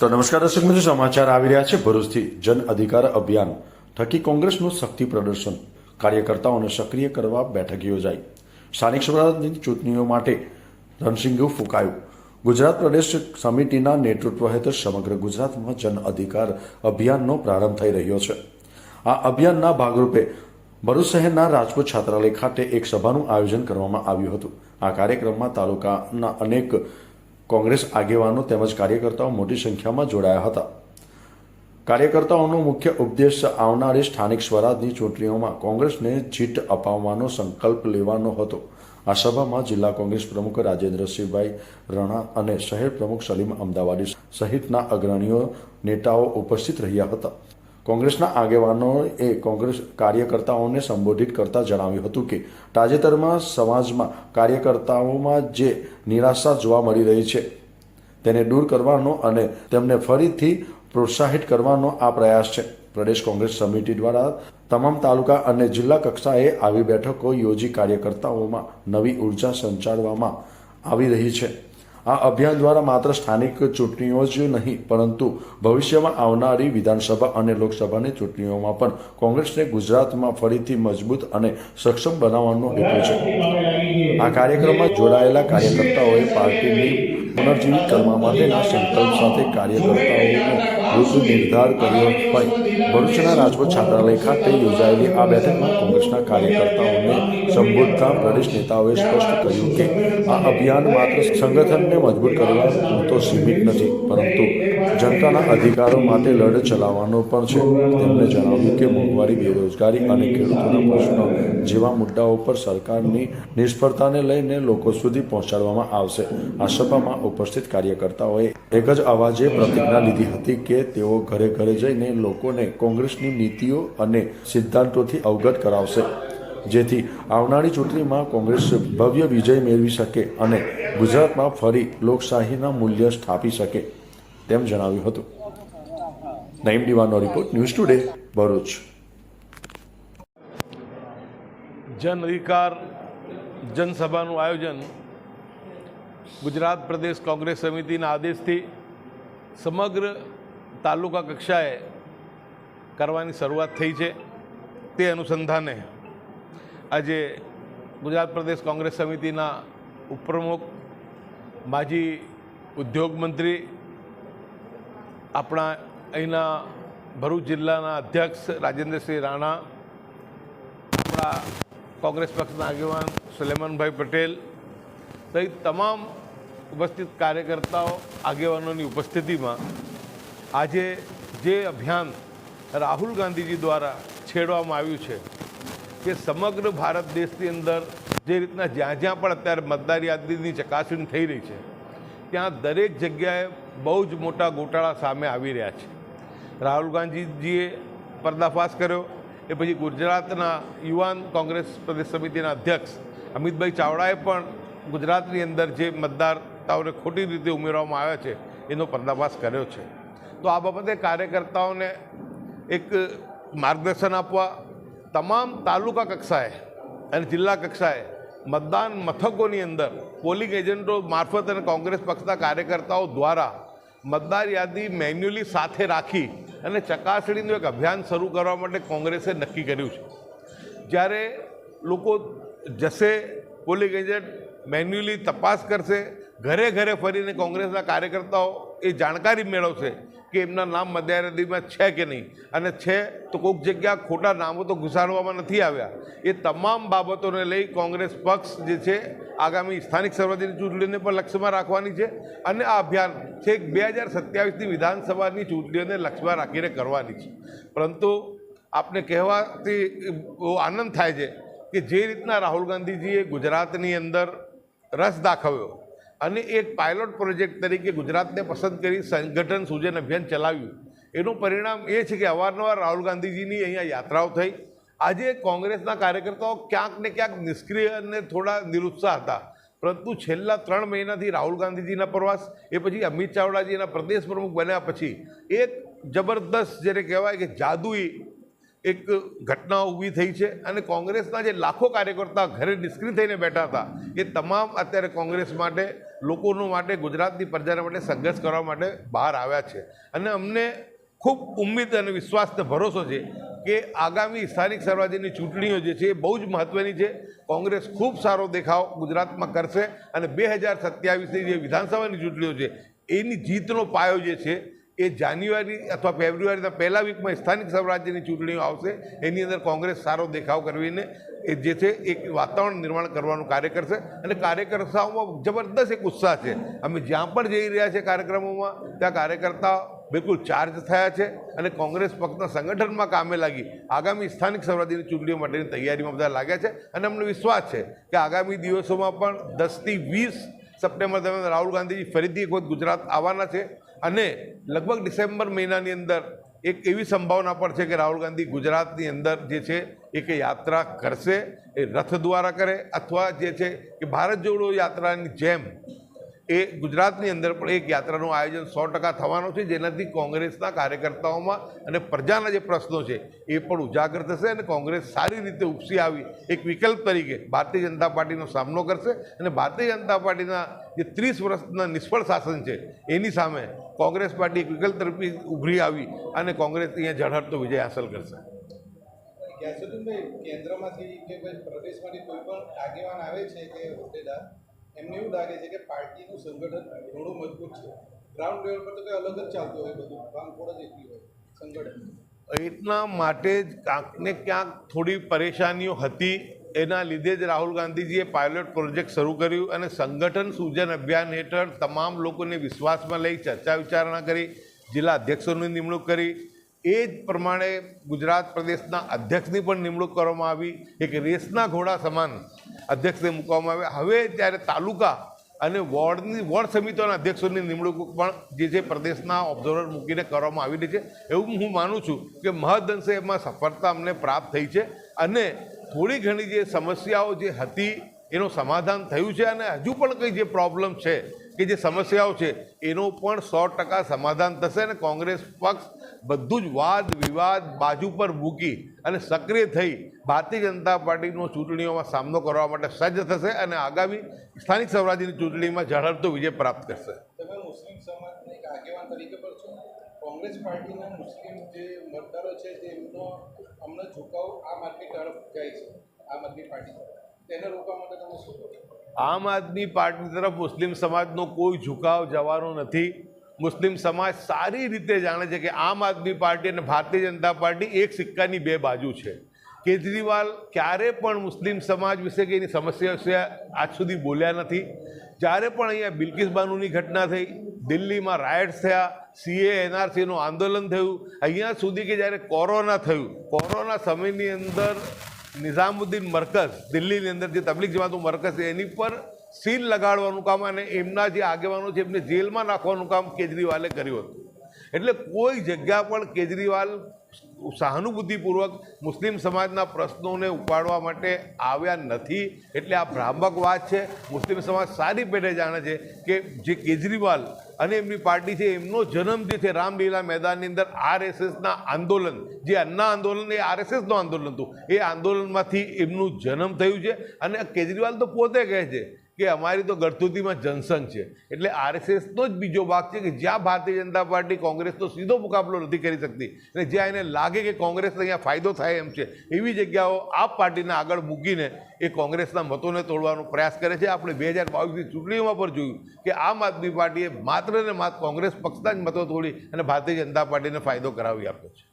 તો નમસ્કાર દર્શક મિત્રો, સમાચાર આવી રહ્યા છે. ભરૂચથી જન અધિકાર અભિયાન. થકી કોંગ્રેસનું શક્તિ પ્રદર્શન. કાર્યકર્તાઓને સક્રિય કરવા બેઠક યોજાઈ. સ્થાનિક સ્વરાજની ચૂંટણીઓ માટે રણસિંગુ ફૂંકાયું. ગુજરાત પ્રદેશ સમિતિના નેતૃત્વ હેઠળ સમગ્ર ગુજરાતમાં જન અધિકાર અભિયાનનો પ્રારંભ થઈ રહ્યો છે. આ અભિયાનના ભાગરૂપે ભરૂચ શહેરના રાજપૂત છાત્રાલય ખાતે એક સભાનું આયોજન કરવામાં આવ્યું હતું. આ કાર્યક્રમમાં તાલુકાના અનેક કોંગ્રેસ આગેવાનો તેમજ કાર્યકર્તાઓ મોટી સંખ્યામાં જોડાયા હતા. કાર્યકર્તાઓનો મુખ્ય ઉદ્દેશ આવનારી સ્થાનિક સ્વરાજની ચૂંટણીઓમાં કોંગ્રેસને જીત અપાવવાનો સંકલ્પ લેવાનો હતો. આ સભામાં જિલ્લા કોંગ્રેસ પ્રમુખ રાજેન્દ્રસિંહભાઈ રણા અને શહેર પ્રમુખ સલીમ અમદાવાદી સહિતના અગ્રણીઓ, નેતાઓ ઉપસ્થિત રહ્યા હતા. કોંગ્રેસના આગેવાનોએ કોંગ્રેસ કાર્યકર્તાઓને સંબોધિત કરતા જણાવ્યું હતું કે તાજેતરમાં સમાજમાં કાર્યકર્તાઓમાં જે નિરાશા જોવા મળી રહી છે, તેને દૂર કરવાનો અને તેમને ફરીથી પ્રોત્સાહિત કરવાનો આ પ્રયાસ છે. પ્રદેશ કોંગ્રેસ સમિતિ દ્વારા તમામ તાલુકા અને જિલ્લા કક્ષાએ આવી બેઠકો યોજી કાર્યકર્તાઓમાં નવી ઊર્જા સંચારવામાં આવી રહી છે. આ અભિયાન દ્વારા માત્ર સ્થાનિક ચૂંટણીઓ જ નહીં, પરંતુ ભવિષ્યમાં આવનારી વિધાનસભા અને લોકસભાની ચૂંટણીઓમાં પણ કોંગ્રેસને ગુજરાતમાં ફરીથી મજબૂત અને સક્ષમ બનાવવાનો હેતુ છે. આ કાર્યક્રમમાં જોડાયેલા કાર્યકર્તાઓએ પાર્ટીની પુનર્જીવિત કરવા માટેના સંકલ્પ સાથે કાર્યકર્તાઓનો યોગ્ય નિર્ધાર કર્યો. હોય ભરૂચના રાજકોટ છાત્રાલય ખાતે યોજાયેલી આ બેઠકમાં કોંગ્રેસના કાર્યકર્તાઓને સંબોધતા પ્રદેશ નેતાઓએ સ્પષ્ટ કર્યું કે આ અભિયાન માત્ર સંગઠનને મજબૂત કરવા પૂરતો સીમિત નથી, પરંતુ જનતાના અધિકારો માટે લડત ચલાવવાનો પણ છે. તેમણે જણાવ્યું કે મોંઘવારી, બેરોજગારી અને ખેડૂતોના પ્રશ્નો જેવા મુદ્દાઓ પર સરકારની નિષ્ફળતાને લઈને લોકો સુધી પહોંચાડવામાં આવશે. આ સભામાં ઉપસ્થિત કાર્યકર્તાઓએ એક જ અવાજે પ્રતિજ્ઞા લીધી હતી કે તેઓ ઘરે ઘરે જઈને લોકોને કોંગ્રેસની નીતિઓ અને સિદ્ધાંતોથી અવગત કરાવશે. જેથી આવનારી ચૂંટણીમાં કોંગ્રેસ ભવ્ય વિજય મેળવી શકે અને ગુજરાતમાં ફરી લોકશાહીના મૂલ્ય સ્થાપી શકે, તેમ જણાવ્યું હતું. નઈમ દિવાનો રિપોર્ટ, ન્યૂઝ ટુડે, ભરૂચ. જન અધિકાર જનસભાનું આયોજન ગુજરાત પ્રદેશ કોંગ્રેસ સમિતિના આદેશથી સમગ્ર તાલુકા કક્ષાએ કરવાની શરૂઆત થઈ છે તે અનુસંધાને આજે ગુજરાત પ્રદેશ કોંગ્રેસ સમિતિના ઉપપ્રમુખ, માજી ઉદ્યોગ મંત્રી, આપણા અહીંના ભરૂચ જિલ્લાના અધ્યક્ષ રાજેન્દ્રસિંહ રાણા, આપણા કોંગ્રેસ પક્ષના આગેવાન સુલેમનભાઈ પટેલ સહિત તમામ ઉપસ્થિત કાર્યકર્તાઓ, આગેવાનોની ઉપસ્થિતિમાં આજે જે અભિયાન રાહુલ ગાંધીજી દ્વારા છેડવામાં આવ્યું છે, કે સમગ્ર ભારત દેશની અંદર જે રીતના જ્યાં જ્યાં પણ અત્યારે મતદાર યાદીની ચકાસણી થઈ રહી છે, ત્યાં દરેક જગ્યાએ બહુ જ મોટા ગોટાળા સામે આવી રહ્યા છે. રાહુલ ગાંધીજીએ પર્દાફાશ કર્યો, એ પછી ગુજરાતના યુવાન કોંગ્રેસ પ્રદેશ સમિતિના અધ્યક્ષ અમિતભાઈ ચાવડાએ પણ ગુજરાતની અંદર જે મતદારતાઓને ખોટી રીતે ઉમેરવામાં આવ્યા છે, એનો પર્દાફાશ કર્યો છે. તો આ બાબતે કાર્યકર્તાઓને એક માર્ગદર્શન આપવા તમામ તાલુકા કક્ષાએ અને જિલ્લા કક્ષાએ મતદાન મથકોની અંદર પોલિંગ એજન્ટો મારફત અને કોંગ્રેસ પક્ષના કાર્યકર્તાઓ દ્વારા મતદાર યાદી મેન્યુઅલી સાથે રાખી અને ચકાસણીનું એક અભિયાન શરૂ કરવા માટે કોંગ્રેસે નક્કી કર્યું છે. જ્યારે લોકો જશે, પોલિંગ એજન્ટ મેન્યુઅલી તપાસ કરશે, ઘરે ઘરે ફરીને કોંગ્રેસના કાર્યકર્તાઓ એ જાણકારી મેળવશે કે એમના નામ મતદાર યાદીમાં છે કે નહીં? અને છે તો કોઈક જગ્યા ખોટા નામો તો ઘુસાડવામાં નથી આવ્યા. એ તમામ બાબતોને લઈ કોંગ્રેસ પક્ષ જે છે, આગામી સ્થાનિક સ્વરાજ્યની ચૂંટણીને પણ લક્ષ્યમાં રાખવાની છે અને આ અભિયાન છેક બે હજાર સત્યાવીસની વિધાનસભાની ચૂંટણીઓને લક્ષ્યમાં રાખીને કરવાની છે. પરંતુ આપને કહેવાથી આનંદ થાય છે કે જે રીતના રાહુલ ગાંધીજીએ ગુજરાતની અંદર રસ દાખવ્યો અને એક પાયલોટ પ્રોજેક્ટ તરીકે ગુજરાતને પસંદ કરી સંગઠન સૂજન અભિયાન ચલાવ્યું. એનું પરિણામ એ છે કે અવારનવાર રાહુલ ગાંધીજીની અહીંયા યાત્રાઓ થઈ. આજે કોંગ્રેસના કાર્યકર્તાઓ ક્યાંક ને ક્યાંક નિષ્ક્રિય અને થોડા નિરુત્સાહ હતા. પરંતુ છેલ્લા ત્રણ મહિનાથી રાહુલ ગાંધીજીના પ્રવાસ, એ પછી અમિત ચાવડાજીના પ્રદેશ પ્રમુખ બન્યા પછી એક જબરદસ્ત જેને કહેવાય કે જાદુઈ એક ઘટના ઊભી થઈ છે અને કોંગ્રેસના જે લાખો કાર્યકર્તા ઘરે નિષ્ક્રિય થઈને બેઠા હતા, એ તમામ અત્યારે કોંગ્રેસ માટે લોકોનો માટે, ગુજરાતની પ્રજાના માટે સંઘર્ષ કરવા માટે બહાર આવ્યા છે. અને અમને ખૂબ ઉમ્મીદ અને વિશ્વાસ ભરોસો છે કે આગામી સ્થાનિક સ્વરાજ્યની ચૂંટણીઓ જે છે એ બહુ જ મહત્ત્વની છે. કોંગ્રેસ ખૂબ સારો દેખાવ ગુજરાતમાં કરશે અને બે હજાર સત્યાવીસની જે વિધાનસભાની ચૂંટણીઓ છે, એની જીતનો પાયો જે છે એ જાન્યુઆરી અથવા ફેબ્રુઆરીના પહેલા વીકમાં સ્થાનિક સ્વરાજ્યની ચૂંટણીઓ આવશે, એની અંદર કોંગ્રેસ સારો દેખાવ કરીને એ જે છે એક વાતાવરણ નિર્માણ કરવાનું કાર્ય કરશે અને કાર્યકર્તાઓમાં જબરદસ્ત એક ઉત્સાહ છે. અમે જ્યાં પણ જઈ રહ્યા છીએ કાર્યક્રમોમાં, ત્યાં કાર્યકર્તાઓ બિલકુલ ચાર્જ થયા છે અને કોંગ્રેસ પક્ષના સંગઠનમાં કામે લાગી. આગામી સ્થાનિક સ્વરાજ્યની ચૂંટણીઓ માટેની તૈયારીમાં બધા લાગ્યા છે અને અમને વિશ્વાસ છે કે આગામી દિવસોમાં પણ દસથી વીસ સપ્ટેમ્બર દરમિયાન રાહુલ ગાંધીજી ફરીથી એક વખત ગુજરાત આવવાના છે. અને લગભગ ડિસેમ્બર મહિનાની અંદર એક એવી સંભાવના પણ છે કે રાહુલ ગાંધી ગુજરાતની અંદર જે છે એક યાત્રા કરશે, એ રથ દ્વારા કરે, અથવા જે છે કે ભારત જોડો યાત્રાની જેમ એ ગુજરાતની અંદર પણ એક યાત્રાનું આયોજન સો ટકા થવાનું છે, જેનાથી કોંગ્રેસના કાર્યકર્તાઓમાં અને પ્રજાના જે પ્રશ્નો છે, એ પણ ઉજાગર થશે અને કોંગ્રેસ સારી રીતે ઉપસી આવી એક વિકલ્પ તરીકે ભારતીય જનતા પાર્ટીનો સામનો કરશે અને ભારતીય જનતા પાર્ટીના જે ત્રીસ વર્ષના નિષ્ફળ શાસન છે, એની સામે કોંગ્રેસ પાર્ટી એક વિકલ્પ તરફી ઉભરી આવી અને કોંગ્રેસ અહીંયા ઝળહળતો વિજય હાંસલ કરશે. કેન્દ્રમાંથી કે પ્રદેશમાંથી કોઈ પણ આગેવાન આવે છે કે હોદ્દેદાર? એમને એવું લાગે છે કે પાર્ટીનું સંગઠન ઘણું મજબૂત છે. ગ્રાઉન્ડ લેવલ પર તો કંઈ અલગ જ ચાલતું હોય બધું. ભાંગફોડ જ એટલી હોય. સંગઠન. એટલા માટે જ ક્યાંક ક્યાંક થોડી પરેશાનીઓ હતી. એના લીધે જ રાહુલ ગાંધીજીએ પાયલોટ પ્રોજેક્ટ શરૂ કર્યું અને સંગઠન સૂજન અભિયાન હેઠળ તમામ લોકોને વિશ્વાસમાં લઈ ચર્ચા વિચારણા કરી. જિલ્લા અધ્યક્ષોની નિમણૂક કરી. એ જ પ્રમાણે ગુજરાત પ્રદેશના અધ્યક્ષની પણ નિમણૂક કરવામાં આવી. એક રેસના ઘોડા સમાન અધ્યક્ષને મૂકવામાં આવ્યા. હવે ત્યારે તાલુકા અને વોર્ડની, વોર્ડ સમિતિઓના અધ્યક્ષોની નિમણૂક પણ જે છે પ્રદેશના ઓબ્ઝર્વર મૂકીને કરવામાં આવી રહી છે. એવું હું માનું છું કે મહદઅંશે એમાં સફળતા અમને પ્રાપ્ત થઈ છે અને થોડી ઘણી જે સમસ્યાઓ જે હતી એનું સમાધાન થયું છે અને હજુ પણ કંઈ જે પ્રોબ્લેમ છે કે જે સમસ્યાઓ છે એનું પણ સો ટકા સમાધાન થશે અને કોંગ્રેસ પક્ષ બધું જ વાદ વિવાદ બાજુ પર મૂકી અને સક્રિય થઈ ભારતીય જનતા પાર્ટીનો ચૂંટણીઓમાં સામનો કરવા માટે સજ્જ થશે અને આગામી સ્થાનિક સ્વરાજ્યની ચૂંટણીમાં ઝળહળતો વિજય પ્રાપ્ત કરશે. તમે મુસ્લિમ સમાજના એક આગેવાન તરીકે પણ છો. કોંગ્રેસ પાર્ટીના મુસ્લિમ જે મતદારો છે તેમનો અમને ઝુકાવ આમ આદમી તરફ જાય છે આમ આદમી પાર્ટી તેને રોકવા માટે તમે શું આમ આદમી પાર્ટી તરફ મુસ્લિમ સમાજનો કોઈ ઝુકાવ જવાનો નથી. મુસ્લિમ સમાજ સારી રીતે જાણે છે કે આમ આદમી પાર્ટી અને ભારતીય જનતા પાર્ટી એક સિક્કાની બે બાજુ છે. કેજરીવાલ ક્યારે પણ મુસ્લિમ સમાજ વિશે કે એની સમસ્યા વિશે આજ સુધી બોલ્યા નથી. જ્યારે પણ અહીંયા બિલકિસ બાનુની ઘટના થઈ, દિલ્હીમાં રાયટ્સ થયા, સીએ, એનઆરસીનું આંદોલન થયું. અહીંયા સુધી કે જ્યારે કોરોના થયું, કોરોના સમયની અંદર નિઝામુદ્દીન મરકઝ, દિલ્હીની અંદર જે તબલીગ જમાતું મરકઝ છે, એની પર સીલ લગાડવાનું કામ અને એમના જે આગેવાનો છે, એમને જેલમાં નાખવાનું કામ કેજરીવાલે કર્યું હતું. એટલે કોઈ જગ્યા પણ કેજરીવાલ સહાનુભૂતિપૂર્વક મુસ્લિમ સમાજના પ્રશ્નોને ઉપાડવા માટે આવ્યા નથી. એટલે આ ભ્રામક વાત છે. મુસ્લિમ સમાજ સારી પેટે જાણે છે કે જે કેજરીવાલ અને એમની પાર્ટી છે, એમનો જન્મ જે છે, રામલીલા મેદાનની અંદર આરએસએસના આંદોલન, જે અન્ના આંદોલન, એ આરએસએસનું આંદોલન હતું. એ આંદોલનમાંથી એમનું જન્મ થયું છે અને કેજરીવાલ તો પોતે કહે છે કે અમારી તો ગળતુતીમાં જનસંઘ છે. એટલે આરએસએસનો જ બીજો ભાગ છે કે જ્યાં ભારતીય જનતા પાર્ટી કોંગ્રેસનો સીધો મુકાબલો નથી કરી શકતી. અને જ્યાં એને લાગે કે કોંગ્રેસને અહીંયા ફાયદો થાય એમ છે, એવી જગ્યાઓ આ પાર્ટીને આગળ મૂકીને એ કોંગ્રેસના મતોને તોડવાનો પ્રયાસ કરે છે. આપણે બે હજાર બાવીસની ચૂંટણીઓમાં પણ જોયું કે આમ આદમી પાર્ટીએ માત્ર ને માત્ર કોંગ્રેસ પક્ષના જ મતો તોડી અને ભારતીય જનતા પાર્ટીને ફાયદો કરાવી આપ્યો છે.